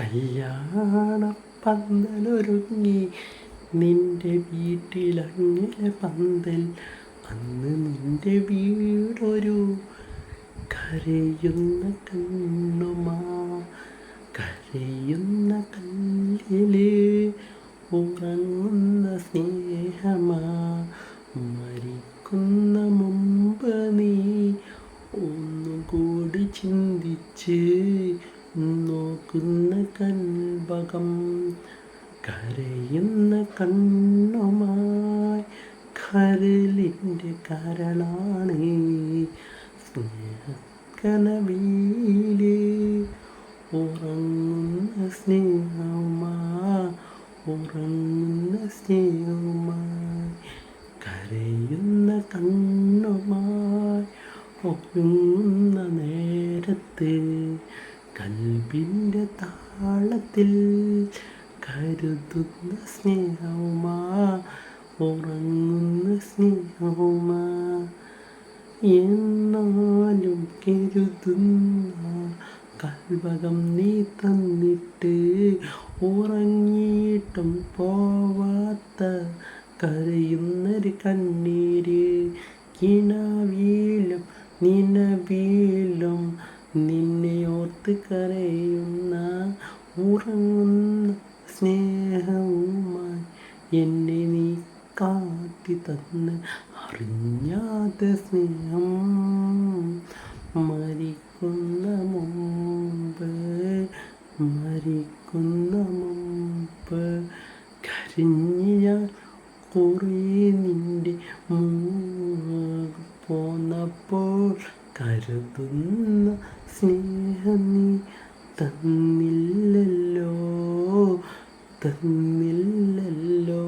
കല്യാണ പന്തലൊരുങ്ങി നിന്റെ വീട്ടിലങ്ങനെ പന്തൽ. അന്ന് നിന്റെ വീടൊരു കരയുന്ന കണ്ണുമാ കരയുന്ന കല്ലിൽ ഉറങ്ങുന്ന സ്നേഹമാ. മരിക്കുന്ന മുമ്പ് നീ ഒന്നുകൂടി ചിന്തിച്ച് നോക്കുന്ന കൽവകം കരയുന്ന കണ്ണുമായി കരലിന്റെ കരളാണ്. സ്നേഹക്കനവിയിലെ ഉറങ്ങുന്ന സ്നേഹമാ ഉറങ്ങുന്ന സ്നേഹമായി കരയുന്ന കണ്ണുമായി ഒഴുങ്ങുന്ന നേരത്ത് കൽബിന്റെ താളത്തിൽ കരുതുന്ന സ്നേഹവുമാ ഉറങ്ങുന്ന സ്നേഹവുമാ എന്നാലും കരുതുന്ന കൽവകം നീ തന്നിട്ട് ഉറങ്ങിയിട്ടും പോവാത്ത കരയുന്നൊരു കണ്ണീര് കിണവീലും നിലവിലും നിന്നെ ഓർത്ത് കരയുന്ന ഉറങ്ങുന്ന സ്നേഹവുമായി എന്നെ നീ കാട്ടി തന്ന് അറിഞ്ഞാത്ത സ്നേഹം മരിക്കുന്ന മുമ്പ് മരിക്കുന്ന മുമ്പ് കരിഞ്ഞ കുറേ നിന്റെ പോന്നപ്പോൾ കരുതുന്ന സ്നേഹം നീ തന്നില്ലല്ലോ തന്നില്ലല്ലോ.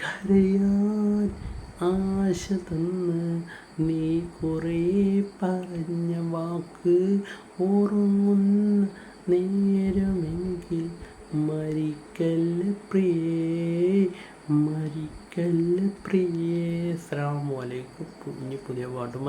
കരയാൻ ആശ തന്ന് നീ കുറേ പറഞ്ഞ വാക്ക് ഉറങ്ങുന്ന നേരമെങ്കിൽ മരിക്കല്ല പ്രിയേ മരിക്കല്ല പ്രിയേ. അസ്സാം വലൈക്കും പുതിയ പുതിയ പാട്ടും